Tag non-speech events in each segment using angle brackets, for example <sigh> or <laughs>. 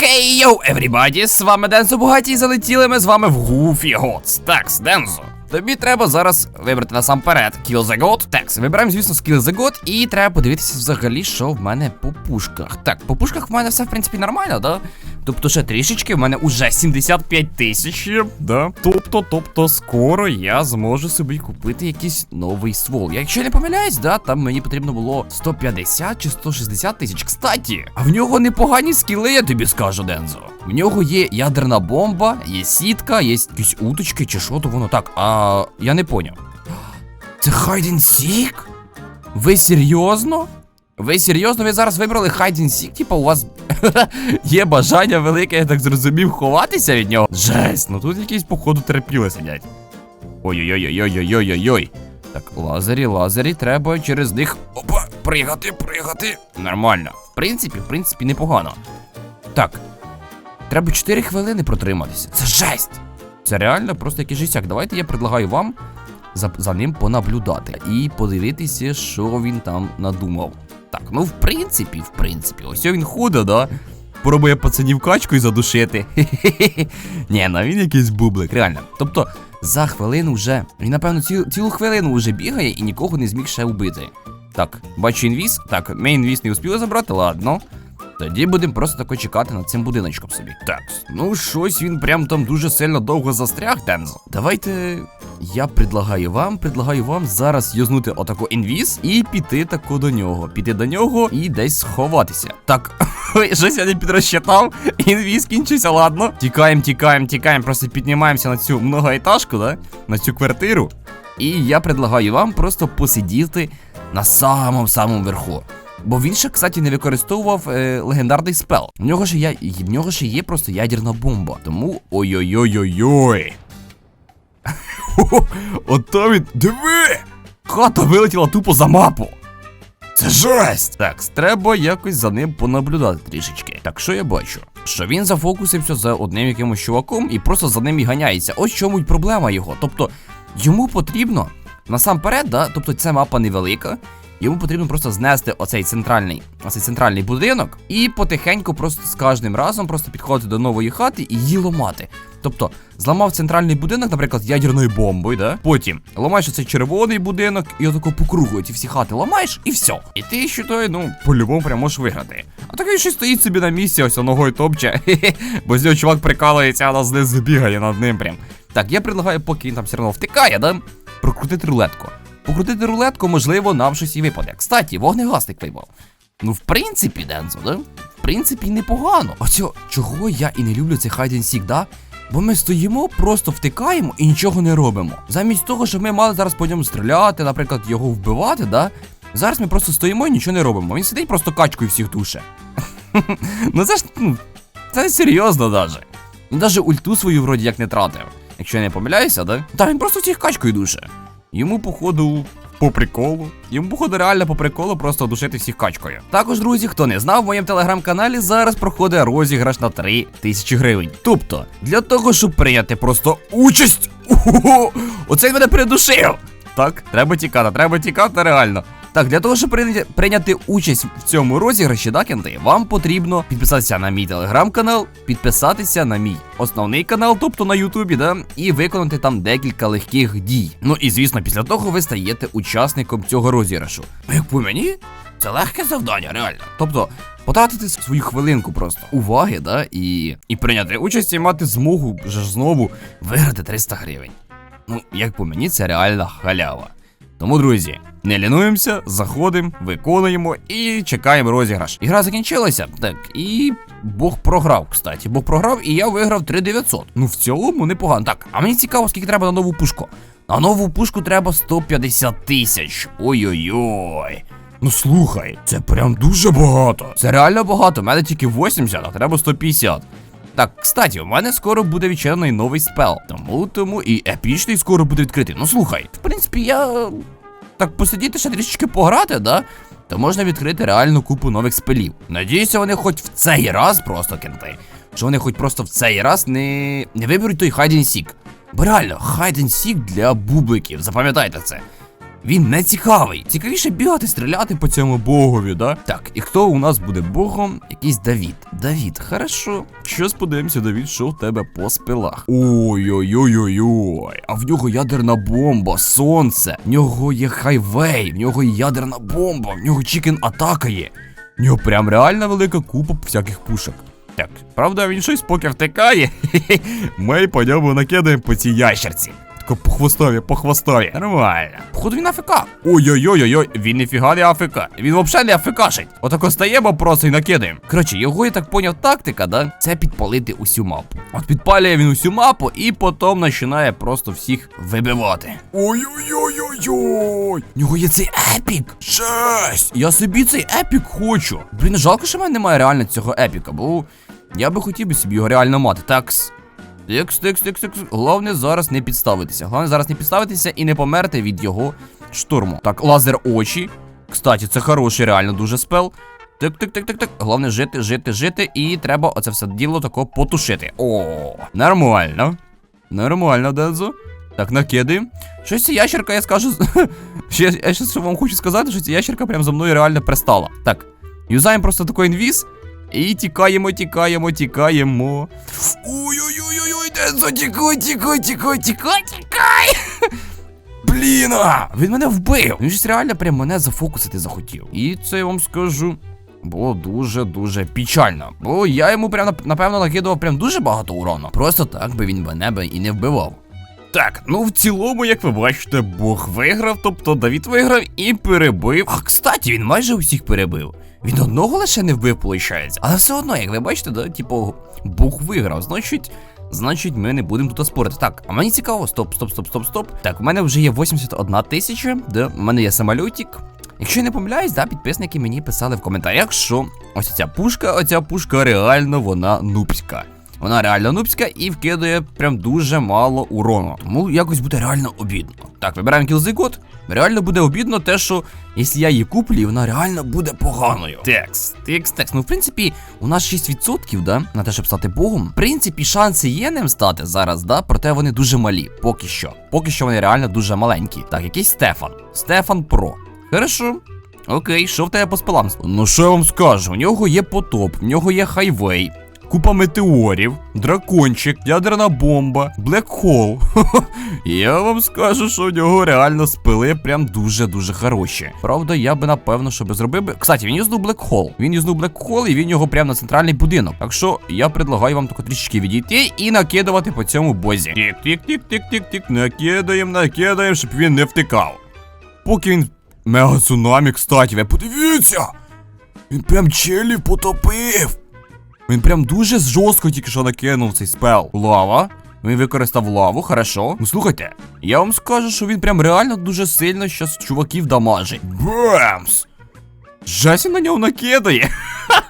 Хей йоу, everybody, з вами Дензо Бугаті і залетіли ми з вами в Goofy Gods. Такс, Дензо. Тобі треба зараз вибрати насамперед Kill the God. Так, вибираємо, звісно, Kill the God, і треба подивитися взагалі, що в мене по пушках. Так, по пушках в мене все, в принципі, нормально, да? Тобто ще трішечки, в мене уже 75 тисяч да? Тобто, тобто, скоро я зможу собі купити якийсь новий ствол. Якщо не помиляюсь, да, там мені потрібно було 150 чи 160 тисяч. Кстаті, а в нього непогані скіли, я тобі скажу, Дензо. В нього є ядерна бомба, є сітка, є якісь уточки, чи що то воно так. А я не поняв. Це and Seek? Ви серйозно? Ви серйозно? Ви зараз вибрали Hide and Seek? Типа у вас <laughs> є бажання велике, я так зрозумів, ховатися від нього? Жесть, ну тут якісь, походу, терпіли сидять. Ой-ой-ой-ой-ой-ой-ой-ой. Так, лазері, лазері, треба через них. Опа, пригати, пригати. Нормально. В принципі, в принципі, непогано. Так. Треба 4 хвилини протриматися. Це жесть! Це реально просто якийсь жестяк. Давайте я предлагаю вам за, за ним понаблюдати і подивитися, що він там надумав. Так, ну в принципі, в принципі, ось він ходить, да? Пробує пацанів качкою задушити. <laughs> Ні, ну він якийсь бублик, реально. Тобто, за хвилину вже. Він, напевно, ціл, цілу хвилину вже бігає і нікого не зміг ще вбити. Так, бачу інвіз. Так, ми інвіз не успіли забрати, ладно. Тоді будемо просто тако чекати над цим будиночком собі. Так, ну щось він прям там дуже сильно довго застряг, Дензо. Давайте. Я предлагаю вам, предлагаю вам зараз юзнути отако інвіз і піти тако до нього. Піти до нього і десь сховатися. Так, <laughs> щось я не підрозчитав. Інвіз кінчився, ладно. Тікаємо, тікаємо, тікаємо, просто піднімаємося на цю многоетажку, да? На цю квартиру. І я предлагаю вам просто посидіти на самому самому верху. Бо він ще, кстати, не використовував е, легендарний спел. В нього ж я, в нього ще є просто ядерна бомба. Тому ой-ой-ой-ой-ой. <laughs> Ото він. Диви! Хата вилетіла тупо за мапу. Це жесть! Так, треба якось за ним понаблюдати трішечки. Так що я бачу? Що він зафокусився за одним якимось чуваком і просто за ним і ганяється. Ось в чому й проблема його. Тобто, йому потрібно насамперед, да, тобто ця мапа невелика. Йому потрібно просто знести оцей центральний, оцей центральний будинок і потихеньку просто з кожним разом просто підходити до нової хати і її ламати. Тобто, зламав центральний будинок, наприклад, ядерною бомбою, да? Потім ламаєш оцей червоний будинок і отако по кругу ці всі хати ламаєш і все. І ти то, ну, по-любому прям можеш виграти. А так він ще стоїть собі на місці, ось ногою топче. <laughs> Бо з нього чувак прикалується, а нас знизу бігає над ним прям. Так, я предлагаю, поки він там все одно втикає, да? Прокрутити рулетку. Покрутити рулетку, можливо, нам щось і випаде. Кстати, вогнегасник випав. Ну, в принципі, Дензо, да? В принципі, непогано. Оцього, чого я і не люблю цей and да? Бо ми стоїмо, просто втикаємо і нічого не робимо. Замість того, щоб ми мали зараз по ньому стріляти, наприклад, його вбивати, да? Зараз ми просто стоїмо і нічого не робимо. Він сидить просто качкою всіх душе. <laughs> ну це ж, ну, це серйозно даже. Він даже ульту свою вроді як не тратив. Якщо я не помиляюся, да? Та він просто всіх качкою душе. Йому, походу, по приколу. Йому, походу, реально по приколу просто душити всіх качкою. Також, друзі, хто не знав, в моєму телеграм-каналі зараз проходить розіграш на 3 тисячі гривень. Тобто, для того, щоб прийняти просто участь. <laughs> Ого, оцей мене придушив. Так, треба тікати, треба тікати реально. Так, для того, щоб прийняти, участь в цьому розіграші, да, кенти, вам потрібно підписатися на мій телеграм-канал, підписатися на мій основний канал, тобто на Ютубі, да, і виконати там декілька легких дій. Ну і звісно, після того ви стаєте учасником цього розіграшу. Ну, як по мені, це легке завдання, реально. Тобто, потратити свою хвилинку просто уваги, да, і, і прийняти участь і мати змогу вже ж знову виграти 300 гривень. Ну, як по мені, це реальна халява. Тому, друзі, не лінуємося, заходимо, виконуємо і чекаємо розіграш. Ігра закінчилася. Так, і Бог програв, кстати. Бог програв, і я виграв 3900. Ну, в цілому непогано. Так, а мені цікаво, скільки треба на нову пушку. На нову пушку треба 150 тисяч. Ой-ой-ой. Ну слухай, це прям дуже багато. Це реально багато. У мене тільки 80, а треба 150. Так, кстати, у мене скоро буде відчинений новий спел. Тому тому і епічний скоро буде відкритий. Ну слухай, в принципі, я е, так посидіти ще трішечки пограти, да? То можна відкрити реальну купу нових спелів. Надіюся, вони хоч в цей раз просто кенти. Що вони хоч просто в цей раз не не виберуть той Hide and Seek. Бо реально, Hide and для бубликів, запам'ятайте це. Він не цікавий. Цікавіше бігати, стріляти по цьому богові, да? Так, і хто у нас буде богом? Якийсь Давід. Давід, хорошо. Щось подивимося, Давід, що в тебе по спилах. Ой-ой-ой-ой-ой. А в нього ядерна бомба, сонце. В нього є хайвей, в нього є ядерна бомба, в нього чікен атака є. В нього прям реально велика купа всяких пушок. Так, правда, він щось поки втикає. <laughs> Ми по ньому накидаємо по цій ящерці. Тако по хвостові, по хвостові. Нормально. Походу він АФК. Ой-ой-ой-ой, він ніфіга не АФК. Він взагалі не АФКшить. Отако стаємо просто і накидаємо. Коротше, його я так поняв тактика, да? Це підпалити усю мапу. От підпалює він усю мапу і потім починає просто всіх вибивати. Ой-ой-ой-ой-ой. Нього є цей епік. Жесть! Я собі цей епік хочу. Блін, жалко, що в мене немає реально цього епіка, бо я би хотів би собі його реально мати. Такс. Тикс, тикс, тикс, тикс. Головне зараз не підставитися. Головне зараз не підставитися і не померти від його штурму. Так, лазер очі. Кстати, це хороший реально дуже спел. Тик, тик, тик, тик, тик. Головне жити, жити, жити. І треба оце все діло тако потушити. О, нормально. Нормально, Дензо. Так, накидаємо. Щось ця ящерка, я скажу. <laughs> Я щас що вам хочу сказати, що ця ящерка прям за мною реально пристала. Так, юзаємо просто такий інвіз. І тікаємо, тікаємо, тікаємо. Ой-ой-ой-ой, Дензо, тікай, тікай, тікай, тікай, тікай. Блін, він мене вбив. Він щось реально прям мене зафокусити захотів. І це я вам скажу. Було дуже-дуже печально. Бо я йому прям напевно накидував прям дуже багато урону. Просто так би він мене би і не вбивав. Так, ну в цілому, як ви бачите, Бог виграв, тобто Давід виграв і перебив. А кстати, він майже усіх перебив. Він одного лише не вбив, виходить. Але все одно, як ви бачите, да, типу, Бог виграв. Значить, значить, ми не будемо тут спорити. Так, а мені цікаво, стоп, стоп, стоп, стоп, стоп. Так, у мене вже є 81 тисяча, да, у мене є самолютик. Якщо я не помиляюсь, да, підписники мені писали в коментарях, що ось ця пушка, оця пушка реально вона нубська. Вона реально нубська і вкидає прям дуже мало урону. Тому якось буде реально обідно. Так, вибираємо кілзикот. Реально буде обідно те, що якщо я її куплю, вона реально буде поганою. Текс, текс, текс. Ну, в принципі, у нас 6%, да, на те, щоб стати богом. В принципі, шанси є ним стати зараз, да, проте вони дуже малі. Поки що. Поки що вони реально дуже маленькі. Так, якийсь Стефан. Стефан Про. Хорошо. Окей, що в тебе по спалам? Ну що я вам скажу? У нього є потоп, в нього є хайвей, купа метеорів, дракончик, ядерна бомба, блекхол. <laughs> Я вам скажу, що в нього реально спили прям дуже-дуже хороші. Правда, я би напевно, що би зробив би. Кстати, він юзнув блекхол. Він юзнув блекхол і він його прямо на центральний будинок. Так що я предлагаю вам тако трішечки відійти і накидувати по цьому бозі. Тік, тік, тік, тік, тік, тік. Накидаємо, накидаємо, щоб він не втикав. Поки він Мега цунамі, кстати, ви подивіться! Він прям челів потопив! Він прям дуже жорстко тільки що накинув цей спел. Лава. Він використав лаву, хорошо. Ну слухайте, я вам скажу, що він прям реально дуже сильно щас чуваків дамажить. Бемс! Жесі на нього накидає.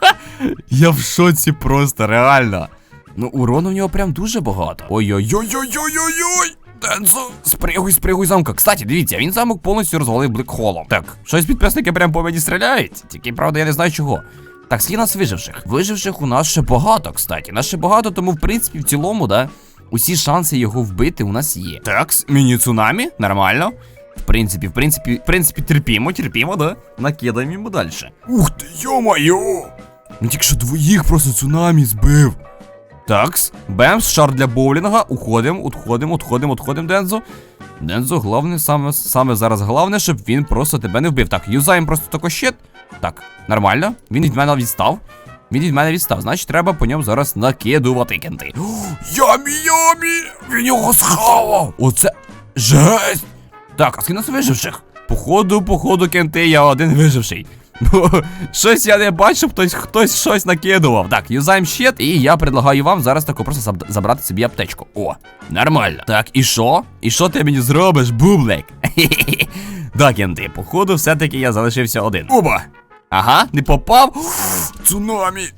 <laughs> я в шоці просто, реально. Ну, урону в нього прям дуже багато. Ой-ой-ой-ой-ой-ой-ой! Дензо, спригуй, спригуй замка. Кстати, дивіться, він замок повністю розвалив блекхолом. Так, щось підписники прям по мені стріляють. Тільки правда, я не знаю чого. Так, скільки нас виживших? Виживших у нас ще багато, кстати. Нас ще багато, тому в принципі в цілому, да, усі шанси його вбити у нас є. Так, міні-цунамі, нормально. В принципі, в принципі, в принципі, терпімо, терпімо, да? Накидаємо йому далі. Ух ти, йо-моє! Ну тільки що двоїх просто цунамі збив. Такс, бемс, шар для боулінга. Уходимо, утходимо, утходимо, утходимо, Дензо. Дензо, головне, саме, саме зараз головне, щоб він просто тебе не вбив. Так, юзаємо просто тако щит. Так, нормально. Він від мене відстав. Він від мене відстав, значить треба по ньому зараз накидувати кенти. <gasps> Ямі, ямі! Він його схавав! Оце жесть! Так, а скільки нас виживших? Походу, походу, кенти, я один виживший. Бо щось я не бачив, хтось хтось щось накидував. Так, юзаємо щит, і я предлагаю вам зараз тако просто забрати собі аптечку. О, нормально. Так, і що? І що ти мені зробиш, бублик? <laughs> Так, кенти, походу, все-таки я залишився один. Оба! Ага, не попав. Цунамі.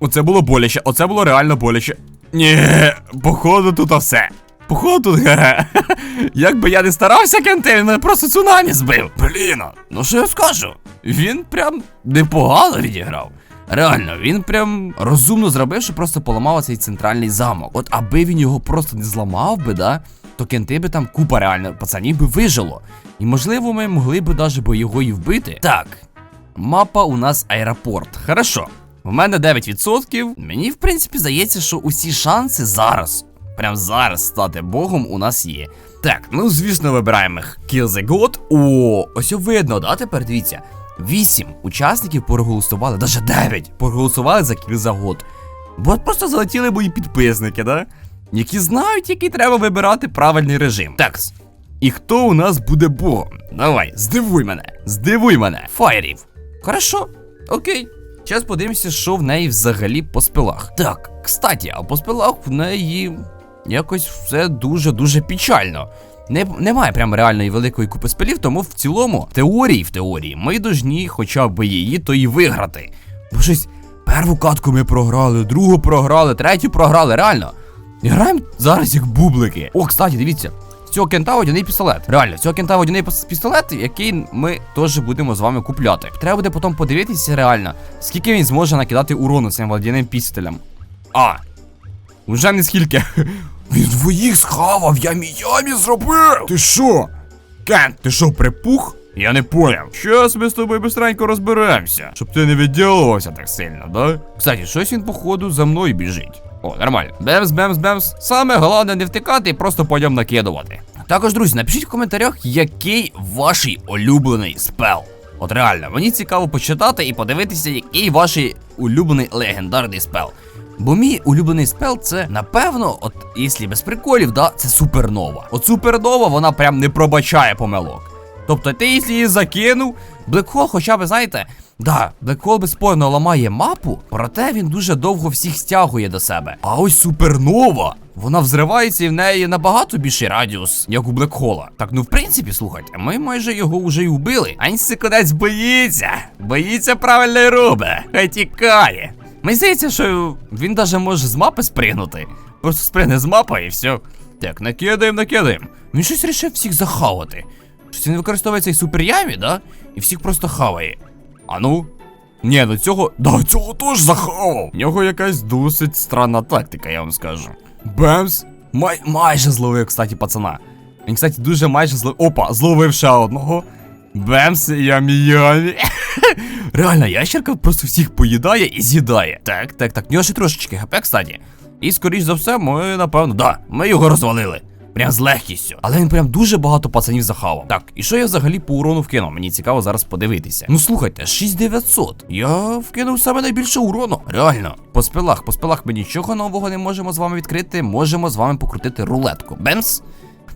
Оце було боляче, оце було реально боляче. Ні, походу тут все. Походу <laughs> тут ге. Як би я не старався, кенти, він мене просто цунамі збив. Блін, ну що я скажу? Він прям непогано відіграв. Реально, він прям розумно зробив, що просто поламав цей центральний замок. От аби він його просто не зламав би, да, то кенти би там купа реально пацанів би вижило. І можливо, ми могли даже би його і вбити. Так, мапа у нас аеропорт. Хорошо. У мене 9%. Мені, в принципі, здається, що усі шанси зараз, прям зараз стати богом у нас є. Так, ну звісно, вибираємо їх. Kill the God. О, ось видно, да, тепер дивіться. 8 учасників проголосували, навіть 9 проголосували за Kill the God. Бо просто залетіли мої підписники, да? Які знають, який треба вибирати правильний режим. Так. І хто у нас буде богом? Давай, здивуй мене. Здивуй мене. Фаєрів. Хорошо, окей. Зараз подивимося, що в неї взагалі по спилах. Так, кстати, а по спилах в неї якось все дуже-дуже печально. Не, немає прям реальної великої купи спилів, тому в цілому, в теорії, в теорії, ми должні хоча б її то і виграти. Бо щось першу катку ми програли, другу програли, третю програли, реально. І граємо зараз як бублики. О, кстати, дивіться. з Цього кента водяний пістолет. Реально, з цього кента водяний пістолет, який ми теж будемо з вами купляти. Треба буде потім подивитися реально, скільки він зможе накидати урону цим водяним пістолем. А. Уже не скільки. Він двоїх схавав, я міямі зробив. Ти що? Кент, ти що, припух? Я не поняв. Щас ми з тобою бистренько розберемося, щоб ти не відділувався так сильно, да? Кстати, щось він, походу, за мною біжить. О, нормально. Бемс, бемс, бемс. Саме головне не втикати і просто по накидувати. Також, друзі, напишіть в коментарях, який ваш улюблений спел. От реально, мені цікаво почитати і подивитися, який ваш улюблений легендарний спел. Бо мій улюблений спел це, напевно, от якщо без приколів, да, це супернова. От супернова, вона прям не пробачає помилок. Тобто ти, якщо її закинув, Блекхол хоча б, знаєте, да, Блекхол безспорно ламає мапу, проте він дуже довго всіх стягує до себе. А ось супернова, вона взривається і в неї набагато більший радіус, як у Блекхола. Так, ну в принципі, слухайте, ми майже його вже й убили. Ань секундець боїться. Боїться правильної руби. Хай тікає. Мені здається, що він даже може з мапи спригнути. Просто спригне з мапи і все. Так, накидаємо, накидаємо. Він щось рішив всіх захавати. Щось він використовує цей суперямі, да? І всіх просто хаває. А ну? Ні, ну цього. Да, цього теж захавав. В нього якась досить странна тактика, я вам скажу. Бемс. Май, майже зловив, кстати, пацана. Він, кстати, дуже майже зловив. Опа, зловив ще одного. Бемс, ямі ямі. Реально, ящерка просто всіх поїдає і з'їдає. Так, так, так. Нього ще трошечки хп, кстати. І скоріш за все, ми, напевно, да, ми його розвалили. Прям з легкістю. Але він прям дуже багато пацанів захавав. Так, і що я взагалі по урону вкинув? Мені цікаво зараз подивитися. Ну слухайте, 6900. Я вкинув саме найбільше урону. Реально. По спилах, по спилах ми нічого нового не можемо з вами відкрити. Можемо з вами покрутити рулетку. Бемс.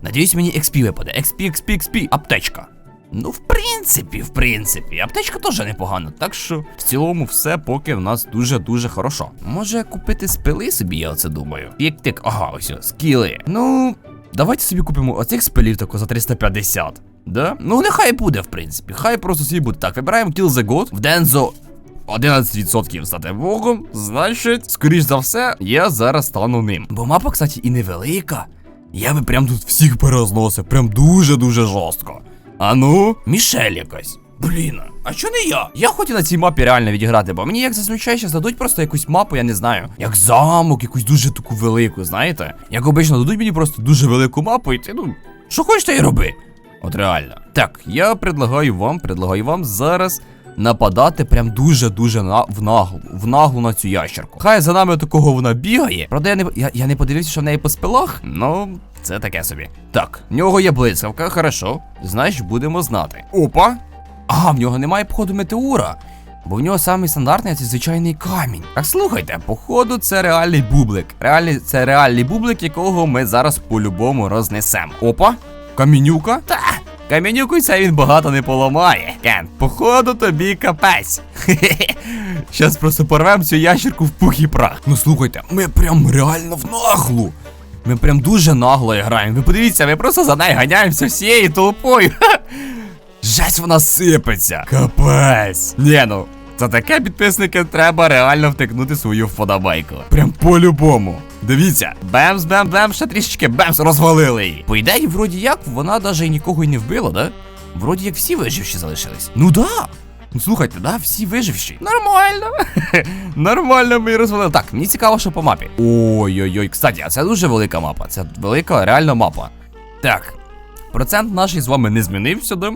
Надіюсь, мені XP випаде. XP, XP, XP. Аптечка. Ну, в принципі, в принципі, аптечка теж непогана, так що в цілому все поки в нас дуже-дуже хорошо. Може купити спили собі, я оце думаю. Тик-тик, ага, ось, ось, скіли. Ну, давайте собі купимо оцих спилів тако за 350. Да? Ну, нехай буде, в принципі. Хай просто собі буде. Так, вибираємо Kill the God в Дензо. 11% стати богом, значить, скоріш за все, я зараз стану ним. Бо мапа, кстати, і невелика. Я би прям тут всіх перезносив, прям дуже-дуже жорстко. А ну, Мішель якась. Блін, а чо не я? Я хотів на цій мапі реально відіграти, бо мені як зазвичай зараз дадуть просто якусь мапу, я не знаю. Як замок, якусь дуже таку велику, знаєте? Як обично дадуть мені просто дуже велику мапу, і ти, ну, що хочеш, то й роби. От реально. Так, я предлагаю вам, предлагаю вам зараз нападати прям дуже-дуже на, в наглу на цю ящерку. Хай за нами такого вона бігає. Правда, я не, я, я не подивився, що в неї по спилах. Ну, це таке собі. Так, в нього є блискавка, хорошо. Значить, будемо знати. Опа! А, в нього немає, походу, метеора. Бо в нього самий стандартний це звичайний камінь. Так слухайте, походу, це реальний бублик. Реальний, це реальний бублик, якого ми зараз по-любому рознесемо. Опа! Камінюка? Та! Камінюку він багато не поламає. Кен, походу тобі капець. Хе-хе. <laughs> Щас просто порвемо цю ящерку в пух і прах. Ну слухайте, ми прям реально в наглу. Ми прям дуже нагло граємо. Ви подивіться, ми просто за нею ганяємося всією толпою. <laughs> Жесть вона сипеться. Капець. Ні, ну. За таке підписники треба реально втикнути свою вподобайку. Прям по-любому. Дивіться, бемс, бем, бем, ще трішечки бемс, розвалили її. По ідеї, вроді як, вона навіть нікого й не вбила, да? Вроді як всі виживші залишились. Ну да. Ну слухайте, да, всі виживші. Нормально. <laughs> Нормально ми розвалили. Так, мені цікаво, що по мапі. Ой-ой-ой, кстати, а це дуже велика мапа. Це велика реальна мапа. Так. Процент наш з вами не змінився, да?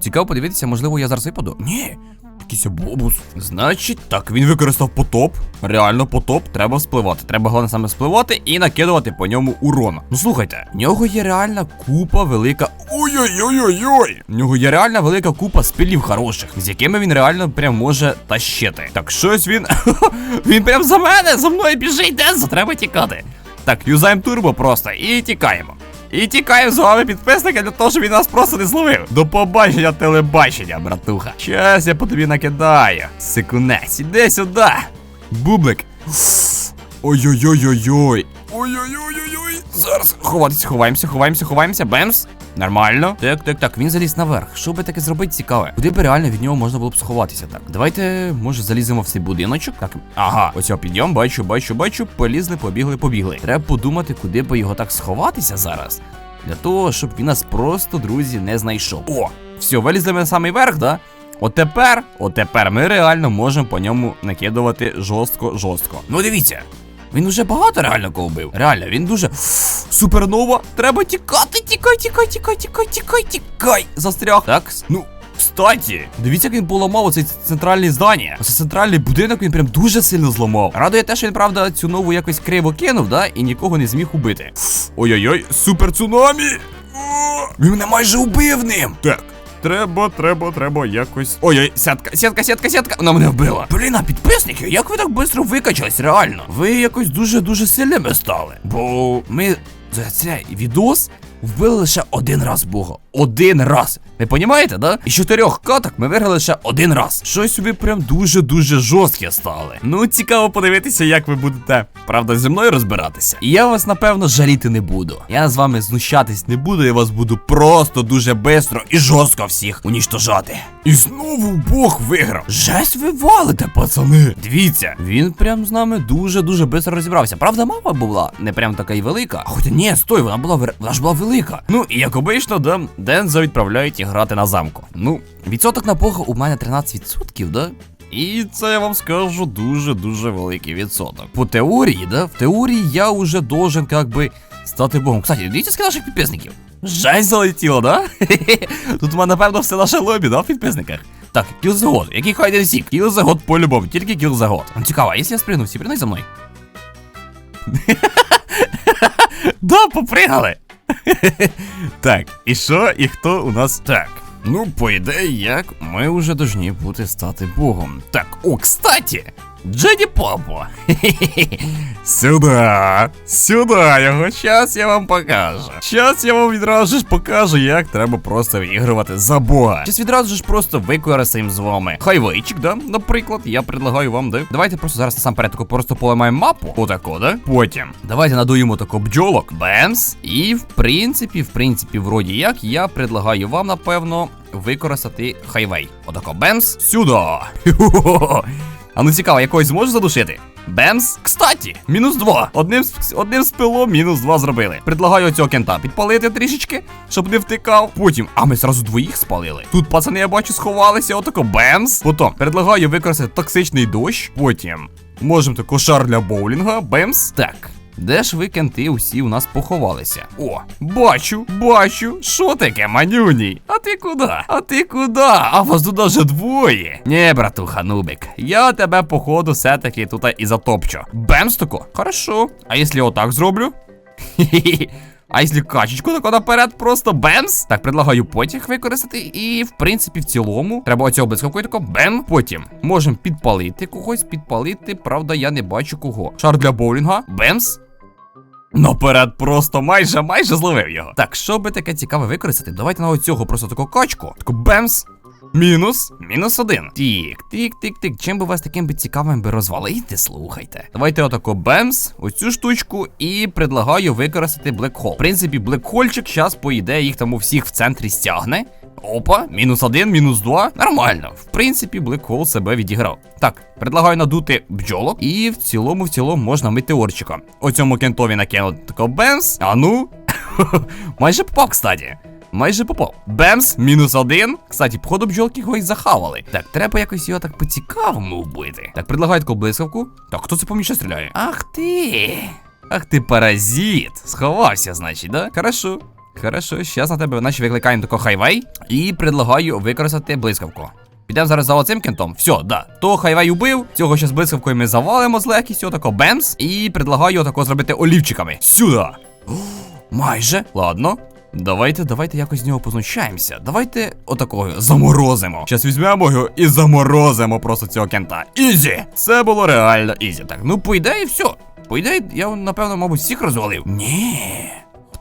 Цікаво подивитися, можливо, я зараз випаду. Ні. Якийсь бобус. Значить, так, він використав потоп. Реально потоп, треба спливати. Треба головне саме спливати і накидувати по ньому урон. Ну слухайте, в нього є реальна купа велика. Ой-ой-ой-ой-ой! В нього є реальна велика купа спілів хороших, з якими він реально прям може тащити. Так щось він. <laughs> він прям за мене, за мною біжить, Дензо, треба тікати. Так, юзаємо турбо просто і тікаємо. І тікаємо з вами підписника для того, щоб він нас просто не зловив. До побачення телебачення, братуха. Щас я по тобі накидаю. Секунець, іди сюди. Бублик. Ой-ой-ой-ой-ой. Ой-ой-ой-ой-ой. Зараз ховатися, ховаємося, ховаємося, ховаємося. Бемс. Нормально. Так, так, так, він заліз наверх. Що би таке зробити цікаве? Куди би реально від нього можна було б сховатися? Так, давайте, може, заліземо в цей будиночок. Так, ага, ось підйом, бачу, бачу, бачу. Полізли, побігли, побігли. Треба подумати, куди би його так сховатися зараз. Для того, щоб він нас просто, друзі, не знайшов. О, все, вилізли ми на самий верх, да? От тепер, от тепер ми реально можемо по ньому накидувати жорстко-жорстко. Ну дивіться, він вже багато реально кого вбив. Реально, він дуже супернова. Треба тікати, тікай, тікай, тікай, тікай, тікай, тікай. Застряг. Так, ну. Кстаті, дивіться, як він поламав оцей центральне здання. Оце центральний будинок він прям дуже сильно зламав. Радує те, що він, правда, цю нову якось криво кинув, да, і нікого не зміг убити. Ой-ой-ой, супер цунамі! Він мене майже убив ним. Так. Треба, треба, треба якось. Ой-ой, сітка, сітка, сітка, сятка. Вона мене вбила. Блін, а підписники, як ви так швидко викачались, реально? Ви якось дуже-дуже сильними стали. Бо ми за цей відос вбили лише один раз Бога. Один раз. Ви понімаєте, да? Із чотирьох каток ми виграли лише один раз. Щось собі прям дуже-дуже жорсткі стали. Ну, цікаво подивитися, як ви будете, правда, зі мною розбиратися. І я вас, напевно, жаліти не буду. Я з вами знущатись не буду, я вас буду просто дуже бистро і жорстко всіх уніштожати. І знову Бог виграв. Жесть ви валите, пацани. Дивіться, він прям з нами дуже-дуже бистро розібрався. Правда, мапа була не прям така й велика. А Хоча ні, стой, вона була вона ж була велика. Ну і як обично, да, Дензо відправляють грати на замку. Ну, відсоток на Бога у мене 13%, да? І це я вам скажу дуже-дуже великий відсоток. По теорії, да, в теорії я уже должен как би стати богом. Кстати, дивіться скільки наших підписників. Жесть залетіло, да? <laughs> Тут у мене, напевно, все наше лобі, да, в підписниках. Так, кіл за год. Який хайден сік? Кіл за год по-любому, тільки кіл за год. Ну, Цікаво, а якщо я спригну, всі за мною? <laughs> Да, попригали. <laughs> Так, і що, і хто у нас так? Ну, по ідеї, як ми вже должні бути стати богом. Так, о, кстати, Джеді Попо. <laughs> Сюда, сюда його. Щас я вам покажу. Щас я вам відразу ж покажу, як треба просто вигравати за бога. Щас відразу ж просто використаємо з вами хайвейчик, да? Наприклад, я предлагаю вам, да? Давайте просто зараз насамперед тако просто поламаємо мапу. Отако, да? Потім. Давайте надуємо тако бджолок. Бемс. І в принципі, в принципі, вроді як, я предлагаю вам, напевно, використати хайвей. Отако, бемс. Сюди. <laughs> А ну цікаво, якогось зможу задушити? Бемс? Кстаті, мінус два. Одним, одним спилом мінус два зробили. Предлагаю оцього кента підпалити трішечки, щоб не втикав. Потім, а ми зразу двоїх спалили. Тут пацани, я бачу, сховалися, отако бемс. Потім предлагаю використати токсичний дощ. Потім можемо тако шар для боулінга. Бемс. Так. Де ж ви кенти усі у нас поховалися? О, бачу, бачу. Що таке, манюній? А ти куди? А ти куди? А вас тут даже двоє. Ні, братуха, нубик. Я тебе, походу, все-таки тут і затопчу. Бемстуко? Хорошо. А якщо отак зроблю? Хі-хі-хі. А якщо качечку тако наперед, просто бемс. Так, предлагаю потяг використати. І, в принципі, в цілому, треба оцього блискавкою тако бем. Потім можемо підпалити когось, підпалити. Правда, я не бачу кого. Шар для боулінга. Бемс. Наперед просто майже майже зловив його. Так, що би таке цікаве використати? Давайте на оцього просто таку качку. Таку бемс. Мінус. Мінус один. Тік, тік, тік, тік. Чим би вас таким би цікавим би розвалити, слухайте. Давайте отако бемс, оцю штучку, і предлагаю використати блекхол. В принципі, блекхольчик зараз, по ідеї, їх там у всіх в центрі стягне. Опа, мінус один, мінус два. Нормально. В принципі, блекхол себе відіграв. Так, предлагаю надути бджолок. І в цілому, в цілому можна метеорчика. Оцьому кентові накинути тако бемс. А ну. <laughs> Майже попав, кстати. Майже попав. Бемс, мінус один. Кстати, походу бджолки його і захавали. Так, треба якось його так по-цікавому вбити. Так, предлагаю таку блискавку. Так, хто це по стріляє? Ах ти. Ах ти паразит. Сховався, значить, да? Хорошо. Хорошо, зараз на тебе наче викликаємо тако хайвей і предлагаю використати блискавку. Підемо зараз за оцим кентом. Все, да. То хайвей убив, цього ще з блискавкою ми завалимо з легкістю, тако бемс. І предлагаю тако зробити олівчиками. Сюди. Майже. Ладно. Давайте, давайте якось з нього познущаємося. Давайте отакого заморозимо. Зараз візьмемо його і заморозимо просто цього кента. Ізі! Це було реально ізі. Так, ну по ідеї, все. По ідеї, я напевно, мабуть, всіх розвалив. Ні.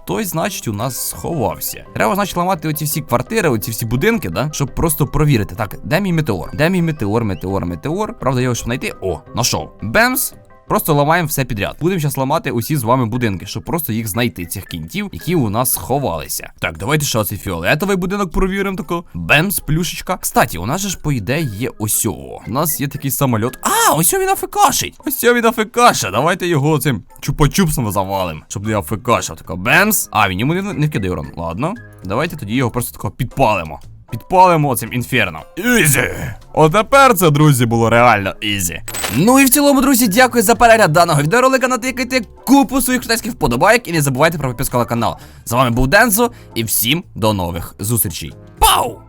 Хтось, значить, у нас сховався. Треба, значить, ламати оці всі квартири, оці всі будинки, да? Щоб просто провірити. Так, де мій метеор? Де мій метеор, метеор, метеор? Правда, його щоб знайти. О, нашов. Бемс. Просто ламаємо все підряд. Будемо зараз ламати усі з вами будинки, щоб просто їх знайти, цих кінтів, які у нас сховалися. Так, давайте ще цей фіолетовий будинок провіримо тако. Бемс, плюшечка. Кстати, у нас же ж по ідеї є ось о. У нас є такий самольот. А, ось він афекашить. Ось він афекаша. Давайте його цим чупа-чупсом завалим, щоб не афекашав. Тако бемс. А, він йому не, не вкидає урон. Ладно. Давайте тоді його просто тако підпалимо. Підпалимо цим інферно. Ізі! Отепер це, друзі, було реально ізі. Ну і в цілому, друзі, дякую за перегляд даного відеоролика. Натикайте купу своїх штатських вподобайок і не забувайте про підписку на канал. З вами був Дензо, і всім до нових зустрічей. Пау!